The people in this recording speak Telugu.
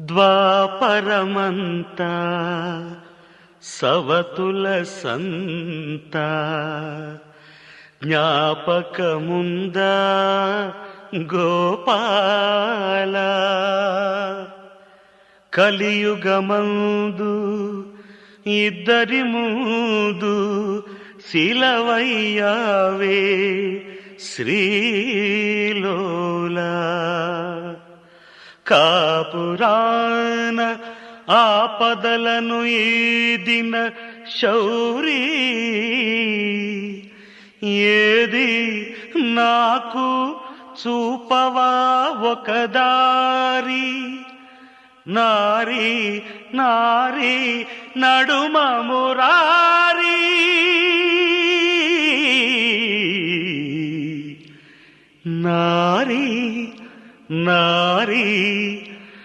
ద్వాపరమంత సవతుల సంత. జ్ఞాపకముందా గోపాల. కలియుగమందు ఇద్దరి ముందు శిలవయ్యావే శ్రీ కాపురాన ఆపదలను ఈదిన శౌరీ. ఏది నాకు చూపవా ఒక దారి? నారీ నారి నడుమ మురారి. నారి നാരീ